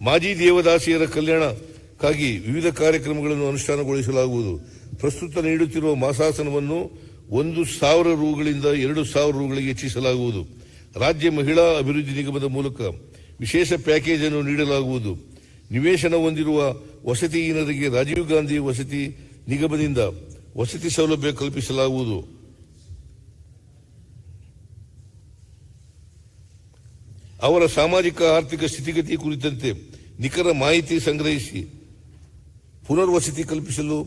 ಮಾಜಿ ದೇವದಾಸಿಯರ ಕಲ್ಯಾಣಕ್ಕಾಗಿ ವಿವಿಧ ಕಾರ್ಯಕ್ರಮಗಳನ್ನು ಅನುಷ್ಠಾನಗೊಳಿಸಲಾಗುವುದು. ಪ್ರಸ್ತುತ ನೀಡುತ್ತಿರುವ ಮಾಸಾಸನವನ್ನು ಒಂದು ಸಾವಿರ ರೂಗಳಿಂದ ಎರಡು ಸಾವಿರ ರೂಗಳಿಗೆ ಹೆಚ್ಚಿಸಲಾಗುವುದು. ರಾಜ್ಯ ಮಹಿಳಾ ಅಭಿವೃದ್ಧಿ ನಿಗಮದ ಮೂಲಕ ವಿಶೇಷ ಪ್ಯಾಕೇಜ್ ಅನ್ನು ನೀಡಲಾಗುವುದು. ನಿವೇಶನ ಹೊಂದಿರುವ ವಸತಿಹೀನರಿಗೆ ರಾಜೀವ್ ಗಾಂಧಿ ವಸತಿ ನಿಗಮದಿಂದ ವಸತಿ ಸೌಲಭ್ಯ ಕಲ್ಪಿಸಲಾಗುವುದು. ಅವರ ಸಾಮಾಜಿಕ, ಆರ್ಥಿಕ ಸ್ಥಿತಿಗತಿ ಕುರಿತಂತೆ ನಿಖರ ಮಾಹಿತಿ ಸಂಗ್ರಹಿಸಿ ಪುನರ್ವಸತಿ ಕಲ್ಪಿಸಲು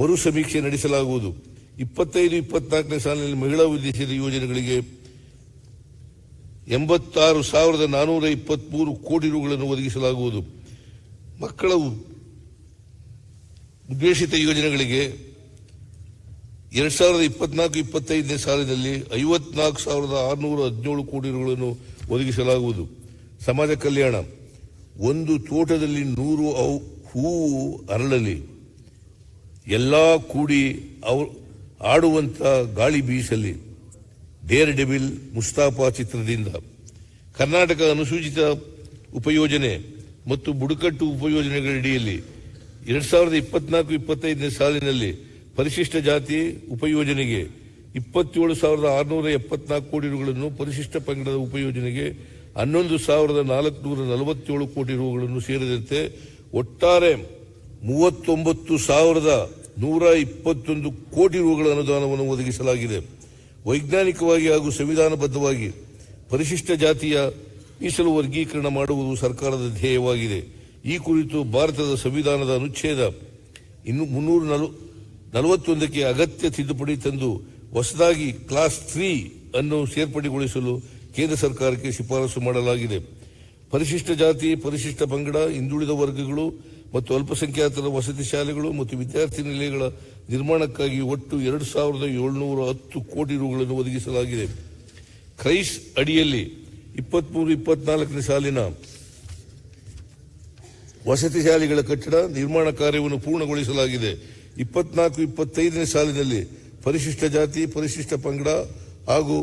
ಮರು ಸಮೀಕ್ಷೆ ನಡೆಸಲಾಗುವುದು. ಇಪ್ಪತ್ತೈದು, ಇಪ್ಪತ್ನಾಲ್ಕನೇ ಸಾಲಿನಲ್ಲಿ ಮಹಿಳಾ ಉದ್ದೇಶಿತ ಯೋಜನೆಗಳಿಗೆ ಎಂಬತ್ತಾರು ಸಾವಿರದ ನಾನೂರ ಇಪ್ಪತ್ಮೂರು ಕೋಟಿ ರೂಗಳನ್ನು ಒದಗಿಸಲಾಗುವುದು. ಮಕ್ಕಳ ಉದ್ದೇಶಿತ ಯೋಜನೆಗಳಿಗೆ ಎರಡ್ ಸಾವಿರದ ಇಪ್ಪತ್ನಾಲ್ಕು, ಇಪ್ಪತ್ತೈದನೇ ಸಾಲಿನಲ್ಲಿ ಐವತ್ನಾಲ್ಕು ಸಾವಿರದ ಆರುನೂರ ಹದಿನೇಳು ಕೋಟಿ ರೂಗಳನ್ನು ಒದಗಿಸಲಾಗುವುದು. ಸಮಾಜ ಕಲ್ಯಾಣ. ಒಂದು ತೋಟದಲ್ಲಿ ನೂರು ಅವು, ಹೂವು ಅರಳಲಿ. ಎಲ್ಲ ಕೂಡಿ ಅವ ಆಡುವಂತ ಗಾಳಿ ಬೀಸಲಿ. ಡೇರ್ ಡೆಬಿಲ್ ಮುಸ್ತಾಫಾ ಚಿತ್ರದಿಂದ. ಕರ್ನಾಟಕ ಅನುಸೂಚಿತ ಉಪಯೋಜನೆ ಮತ್ತು ಬುಡಕಟ್ಟು ಉಪಯೋಜನೆಗಳಡಿಯಲ್ಲಿ ಎರಡ್ ಸಾವಿರದ ಇಪ್ಪತ್ನಾಲ್ಕು, ಇಪ್ಪತ್ತೈದನೇ ಸಾಲಿನಲ್ಲಿ ಪರಿಶಿಷ್ಟ ಜಾತಿ ಉಪಯೋಜನೆಗೆ ಇಪ್ಪತ್ತೇಳು ಸಾವಿರದ ಆರುನೂರ ಎಪ್ಪತ್ನಾಲ್ಕು ಕೋಟಿ ರೂಗಳನ್ನು ಪರಿಶಿಷ್ಟ ಪಂಗಡದ ಉಪಯೋಜನೆಗೆ ಹನ್ನೊಂದು ಸಾವಿರದ ನಾಲ್ಕುನೂರ ನಲವತ್ತೇಳು ಕೋಟಿ ರೂಗಳನ್ನು ಸೇರಿದಂತೆ ಒಟ್ಟಾರೆ ಮೂವತ್ತೊಂಬತ್ತು ಸಾವಿರದ ನೂರ ಇಪ್ಪತ್ತೊಂದು ಕೋಟಿ ರೂಗಳ ಅನುದಾನವನ್ನು ಒದಗಿಸಲಾಗಿದೆ. ವೈಜ್ಞಾನಿಕವಾಗಿ ಹಾಗೂ ಸಂವಿಧಾನಬದ್ಧವಾಗಿ ಪರಿಶಿಷ್ಟ ಜಾತಿಯ ಮೀಸಲು ವರ್ಗೀಕರಣ ಮಾಡುವುದು ಸರ್ಕಾರದ ಧ್ಯೇಯವಾಗಿದೆ. ಈ ಕುರಿತು ಭಾರತದ ಸಂವಿಧಾನದ ಅನುಚ್ಛೇದ ಇನ್ನು ಮುನ್ನೂರ ನಲ ನಲವತ್ತೊಂದಕ್ಕೆ ಅಗತ್ಯ ತಿದ್ದುಪಡಿ ತಂದು ಹೊಸದಾಗಿ ಕ್ಲಾಸ್ ತ್ರೀ ಅನ್ನು ಸೇರ್ಪಡೆಗೊಳಿಸಲು ಕೇಂದ್ರ ಸರ್ಕಾರಕ್ಕೆ ಶಿಫಾರಸು ಮಾಡಲಾಗಿದೆ. ಪರಿಶಿಷ್ಟ ಜಾತಿ, ಪರಿಶಿಷ್ಟ ಪಂಗಡ, ಹಿಂದುಳಿದ ವರ್ಗಗಳು ಮತ್ತು ಅಲ್ಪಸಂಖ್ಯಾತರ ವಸತಿ ಶಾಲೆಗಳು ಮತ್ತು ವಿದ್ಯಾರ್ಥಿ ನಿಲಯಗಳ ನಿರ್ಮಾಣಕ್ಕಾಗಿ ಒಟ್ಟು ಎರಡು ಸಾವಿರದ ಏಳುನೂರ ಹತ್ತು ಕೋಟಿ ರೂಗಳನ್ನು ಒದಗಿಸಲಾಗಿದೆ. ಕ್ರೈಸ್ ಅಡಿಯಲ್ಲಿ ಇಪ್ಪತ್ಮೂರು, ಇಪ್ಪತ್ನಾಲ್ಕನೇ ಸಾಲಿನ ವಸತಿ ಶಾಲೆಗಳ ಕಟ್ಟಡ ನಿರ್ಮಾಣ ಕಾರ್ಯವನ್ನು ಪೂರ್ಣಗೊಳಿಸಲಾಗಿದೆ. ಇಪ್ಪತ್ನಾಲ್ಕು, ಇಪ್ಪತ್ತೈದನೇ ಸಾಲಿನಲ್ಲಿ ಪರಿಶಿಷ್ಟ ಜಾತಿ, ಪರಿಶಿಷ್ಟ ಪಂಗಡ ಹಾಗೂ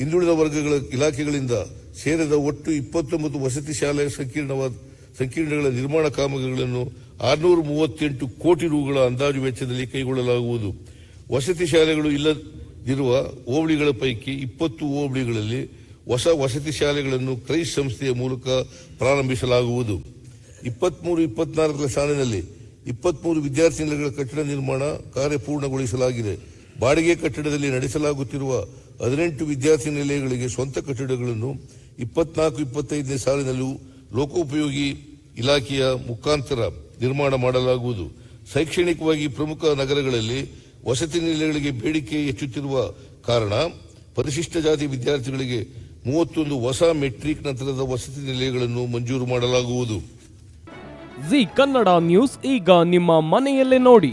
ಹಿಂದುಳಿದ ವರ್ಗಗಳ ಇಲಾಖೆಗಳಿಂದ ಸೇರಿದ ಒಟ್ಟು ಇಪ್ಪತ್ತೊಂಬತ್ತು ವಸತಿ ಶಾಲೆ ಸಂಕೀರ್ಣವಾದ, ಸಂಕೀರ್ಣಗಳ ನಿರ್ಮಾಣ ಕಾಮಗಾರಿಗಳನ್ನು ಆರುನೂರ ಮೂವತ್ತೆಂಟು ಕೋಟಿ ರೂಗಳ ಅಂದಾಜು ವೆಚ್ಚದಲ್ಲಿ ಕೈಗೊಳ್ಳಲಾಗುವುದು. ವಸತಿ ಶಾಲೆಗಳು ಇಲ್ಲದಿರುವ ಹೋಬಳಿಗಳ ಪೈಕಿ ಇಪ್ಪತ್ತು ಹೋಬಳಿಗಳಲ್ಲಿ ಹೊಸ ವಸತಿ ಶಾಲೆಗಳನ್ನು ಕ್ರೈಸ್ ಸಂಸ್ಥೆಯ ಮೂಲಕ ಪ್ರಾರಂಭಿಸಲಾಗುವುದು. ಇಪ್ಪತ್ಮೂರು, ಇಪ್ಪತ್ನಾಲ್ಕರ ಸಾಲಿನಲ್ಲಿ ಇಪ್ಪತ್ಮೂರು ವಿದ್ಯಾರ್ಥಿ ನಿಲಯಗಳ ಕಟ್ಟಡ ನಿರ್ಮಾಣ ಕಾರ್ಯ ಪೂರ್ಣಗೊಳಿಸಲಾಗಿದೆ ಬಾಡಿಗೆ ಕಟ್ಟಡದಲ್ಲಿ ನಡೆಸಲಾಗುತ್ತಿರುವ ಹದಿನೆಂಟು ವಿದ್ಯಾರ್ಥಿ ನಿಲಯಗಳಿಗೆ ಸ್ವಂತ ಕಟ್ಟಡಗಳನ್ನು ಇಪ್ಪತ್ನಾಲ್ಕು, ಇಪ್ಪತ್ತೈದನೇ ಸಾಲಿನಲ್ಲೂ ಲೋಕೋಪಯೋಗಿ ಇಲಾಖೆಯ ಮುಖಾಂತರ ನಿರ್ಮಾಣ ಮಾಡಲಾಗುವುದು. ಶೈಕ್ಷಣಿಕವಾಗಿ ಪ್ರಮುಖ ನಗರಗಳಲ್ಲಿ ವಸತಿ ನಿಲಯಗಳಿಗೆ ಬೇಡಿಕೆ ಹೆಚ್ಚುತ್ತಿರುವ ಕಾರಣ ಪರಿಶಿಷ್ಟ ಜಾತಿ ವಿದ್ಯಾರ್ಥಿಗಳಿಗೆ ಮೂವತ್ತೊಂದು ಹೊಸ ಮೆಟ್ರಿಕ್ ನಂತರದ ವಸತಿ ನಿಲಯಗಳನ್ನು ಮಂಜೂರು ಮಾಡಲಾಗುವುದು. ಜಿ ಕನ್ನಡ ನ್ಯೂಸ್, ಈಗ ನಿಮ್ಮ ಮನೆಯಲ್ಲೇ ನೋಡಿ.